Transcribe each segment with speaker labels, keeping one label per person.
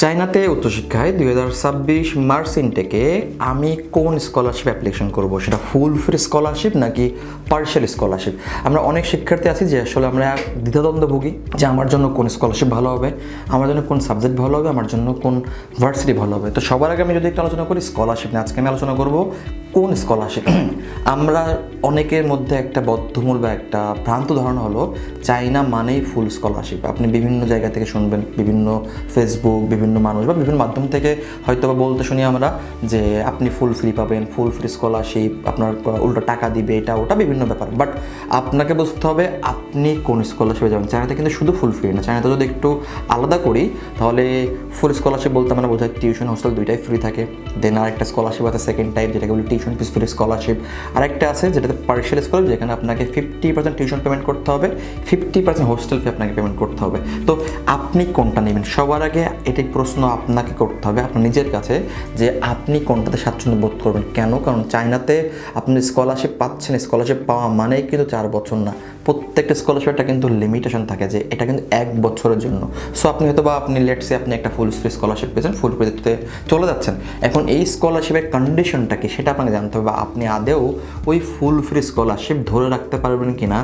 Speaker 1: চায়নাতে উচ্চশিক্ষায় দুই হাজার ছাব্বিশ মার্চ ইনটেকে আমি কোন স্কলারশিপ অ্যাপ্লিকেশন করব? সেটা ফুল ফ্রি স্কলারশিপ নাকি পার্শিয়াল স্কলারশিপ আমরা অনেক শিক্ষার্থী আছি যে আসলে আমরা দ্বিধাদ্বন্দ্ব ভুগি যে আমার জন্য কোন স্কলারশিপ ভালো হবে, আমার জন্য কোন সাবজেক্ট ভালো হবে, আমার জন্য কোন ভার্সিটি ভালো হবে। তো সবার আগে আমি যদি একটু আলোচনা করি স্কলারশিপ নিয়ে আজকে আমি আলোচনা করব কোন স্কলারশিপ আমরা অনেকের মধ্যে একটা বদ্ধমূল বা একটা ভ্রান্ত ধারণা হলো, চাইনা মানেই ফুল স্কলারশিপ আপনি বিভিন্ন জায়গা থেকে শুনবেন, বিভিন্ন ফেসবুক বিভিন্ন মানুষ বা বিভিন্ন মাধ্যম থেকে হয়তো বা বলতে শুনি আমরা যে, আপনি ফুল ফ্রি পাবেন ফুল ফ্রি স্কলারশিপ আপনার উল্টো টাকা দিবে, এটা, ওটা, বিভিন্ন ব্যাপার। বাট আপনাকে বুঝতে হবে আপনি কোন স্কলারশিপে যাবেন। চায়নাতে কিন্তু শুধু ফুল ফ্রি না। চায়নাতে যদি একটু আলাদা করি, তাহলে ফুল স্কলারশিপ বলতে আমরা বোঝাই টিউশন হোস্টেল দুইটাই ফ্রি থাকে। দেন আরেকটা স্কলারশিপ আছে সেকেন্ড টাইপ যেটাকে বলি টিউশন ফিস ফ্রি স্কলারশিপ আরেকটা আছে যেটাতে পার্শিয়াল স্কলারশিপ যেখানে আপনাকে ফিফটি পার্সেন্ট টিউশন পেমেন্ট করতে হবে ফিফটি পার্সেন্ট হোস্টেল ফি আপনাকে পেমেন্ট করতে হবে। তো আপনি কোনটা নেবেন? সবার আগে এটি প্রশ্ন আপনাকে করতে হবে, আপনার নিজের কাছে, যে আপনি কোনটাতে স্বাচ্ছন্দ্য বোধ করবেন? কেন? কারণ চায়নাতে আপনি স্কলারশিপ পাচ্ছেন স্কলারশিপ পাওয়া মানেই কিন্তু চার বছর না। প্রত্যেকটা স্কলারশিপটা কিন্তু লিমিটেশন থাকে যে এটা কিন্তু এক বছরের জন্য। সো আপনি হয়তো বা আপনি লেটসে আপনি একটা ফুল ফ্রি স্কলারশিপ পেয়েছেন ফুল ফ্রিতে চলে যাচ্ছেন। এখন এই স্কলারশিপের কন্ডিশনটা কি সেটা আপনাকে জানতে হবে বা আপনি আদেও ওই ফুল ফ্রি স্কলারশিপ ধরে রাখতে পারবেন কি না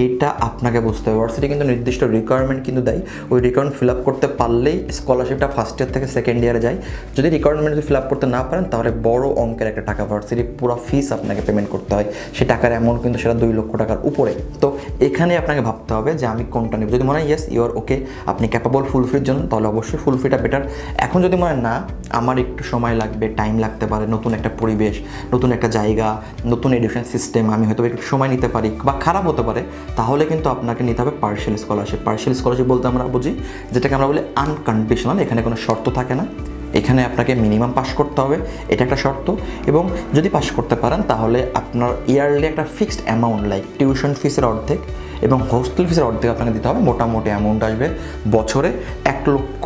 Speaker 1: এইটা আপনাকে বুঝতে হবে। ভার্সিটি কিন্তু নির্দিষ্ট রিকোয়ারমেন্ট কিন্তু দেয়। ওই রিকোয়ারমেন্ট ফিল আপ করতে পারলেই স্কলারশিপটা ফার্স্ট ইয়ার থেকে সেকেন্ড ইয়ারে যায়। যদি রিকোয়ারমেন্ট ফিল আপ করতে না পারেন, তাহলে বড় অঙ্কের একটা টাকা ভার্সিটি পুরো ফিস আপনাকে পেমেন্ট করতে হয়। সে টাকার অ্যামাউন্ট কিন্তু সেটা দুই লক্ষ টাকার উপরে। তো এখানে আপনাকে ভাবতে হবে যে আমি কোনটা নেব। যদি মনে হয় ইয়েস ইউ আর ওকে আপনি ক্যাপাবল ফুল ফ্রির জন্য, তাহলে অবশ্যই ফুল ফ্রিটা বেটার এখন যদি মনে হয়, না, আমার একটু সময় লাগবে টাইম লাগতে পারে, নতুন একটা পরিবেশ, নতুন একটা জায়গা, নতুন এডুকেশন সিস্টেম আমি হয়তো একটু সময় নিতে পারি বা খারাপ হতে পারে, তাহলে কিন্তু আপনাকে নিতে হবে পার্শিয়াল স্কলারশিপ পার্শিয়াল স্কলারশিপ বলতে আমরা বুঝি, যেটাকে আমরা বলি আনকন্ডিশনাল এখানে কোনো শর্ত থাকে না। এখানে আপনাকে মিনিমাম পাস করতে হবে, এটা একটা শর্ত। এবং যদি পাস করতে পারেন, তাহলে আপনার ইয়ারলি একটা ফিক্সড অ্যামাউন্ট লাইক টিউশন ফিসের অর্ধেক এবং হোস্টেল ফিসের অর্ধেক আপনাকে দিতে হবে। মোটামুটি অ্যামাউন্ট আসবে বছরে এক লক্ষ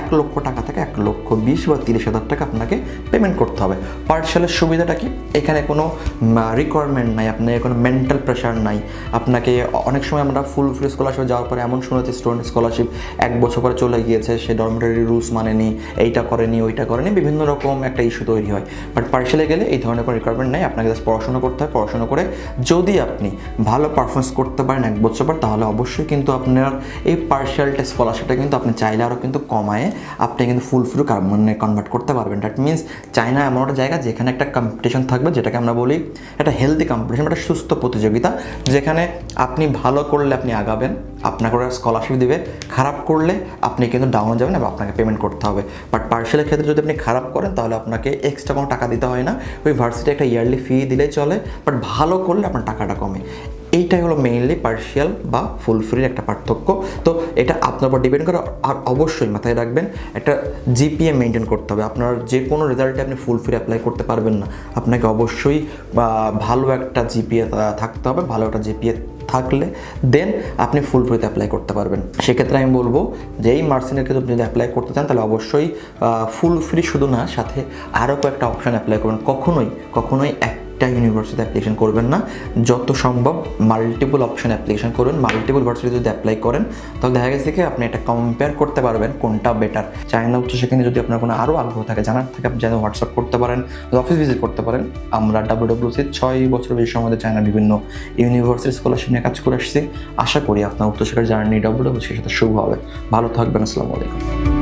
Speaker 1: এক লক্ষ টাকা থেকে এক লক্ষ বিশ বা তিরিশ হাজার টাকা আপনাকে পেমেন্ট করতে হবে। পার্সেলের সুবিধাটা কি? এখানে কোনো রিকোয়ারমেন্ট নাই, আপনার কোনো মেন্টাল প্রেশার নাই। আপনাকে অনেক সময় আমরা ফুল ফ্রি স্কলারশিপ যাওয়ার পরে এমন শুনেছি স্টুডেন্ট স্কলারশিপ এক বছর পরে চলে গিয়েছে, সে ডরমেটারি রুলস মানেনি, এইটা করেনি, ওইটা করেনি, বিভিন্ন রকম একটা ইস্যু তৈরি হয়। বাট পার্সেলে গেলে এই ধরনের কোনো রিকোয়ারমেন্ট নেই, আপনাকে জাস্ট পড়াশোনা করতে হয় পড়াশোনা করে যদি আপনি ভালো পারফরমেন্স করতে পারেন এক বছর পর তাহলে অবশ্যই কিন্তু আপনার এই পার্সিয়ালটা স্কলারশিপটা কিন্তু আপনি চাইলে আরও কিন্তু কমায়ে আপনি কিন্তু ফুল ফ্রি মানে কনভার্ট করতে পারবেন। দ্যাট মিনস চায়না এমন একটা জায়গা যেখানে একটা কম্পিটিশন থাকবে, যেটাকে আমরা বলি একটা হেলদি কম্পিটিশন একটা সুস্থ প্রতিযোগিতা, যেখানে আপনি ভালো করলে আপনি আগাবেন, আপনাকে ওরা স্কলারশিপ দিবে, খারাপ করলে আপনি কিন্তু ডাউন যাবেন এবং আপনাকে পেমেন্ট করতে হবে। বাট পার্সিয়ালের ক্ষেত্রে যদি আপনি খারাপ করেন, তাহলে আপনাকে এক্সট্রা কোনো টাকা দিতে হয় না। ওই ভার্সিটি একটা ইয়ারলি ফি দিলেই চলে বাট ভালো করলে আপনার টাকাটা কমে। এইটাই হলো মেইনলি পার্সিয়াল বা ফুল ফ্রির একটা পার্থক্য। তো এটা আপনার উপর ডিপেন্ড করে, আর অবশ্যই মাথায় রাখবেন, একটা জিপিএ মেনটেন করতে হবে। আপনার যে কোনো রেজাল্টে আপনি ফুল ফ্রি অ্যাপ্লাই করতে পারবেন না। আপনাকে অবশ্যই ভালো একটা জিপিএ থাকতে হবে, ভালো একটা জিপিএ থাকলে দেন আপনি ফুল ফ্রিতে অ্যাপ্লাই করতে পারবেন। সেক্ষেত্রে আমি বলব যে এই মার্সিনের ক্ষেত্রে আপনি যদি অ্যাপ্লাই করতে চান, তাহলে অবশ্যই ফুল ফ্রি শুধু না, সাথে আরও কয়েকটা অপশান অ্যাপ্লাই করবেন। কখনোই কখনোই একটা ইউনিভার্সিটি অ্যাপ্লিকেশন করবেন না। যত সম্ভব মাল্টিপল অপশন অ্যাপ্লিকেশন করবেন মাল্টিপল ভার্সিটি যদি অ্যাপ্লাই করেন, তাহলে দেখা গেছে কি আপনি এটা কম্পেয়ার করতে পারবেন কোনটা বেটার চায়না উচ্চশিক্ষা নিয়ে যদি আপনার কোনো আরও আগ্রহ থাকে, জানার থাকে আপনি যেন হোয়াটসঅ্যাপ করতে পারেন অফিস ভিজিট করতে পারেন। আমরা ডাব্লিউডাব্লিউসি ছয় বছর বেশি সময় চায়না বিভিন্ন ইউনিভার্সিটি স্কলারশিপ নিয়ে কাজ করে আসছি। আশা করি আপনার উচ্চশিক্ষার জার্নি ডাব্লিউডাব্লিউসির সাথে শুভ হবে। ভালো থাকবেন, আসসালামু আলাইকুম।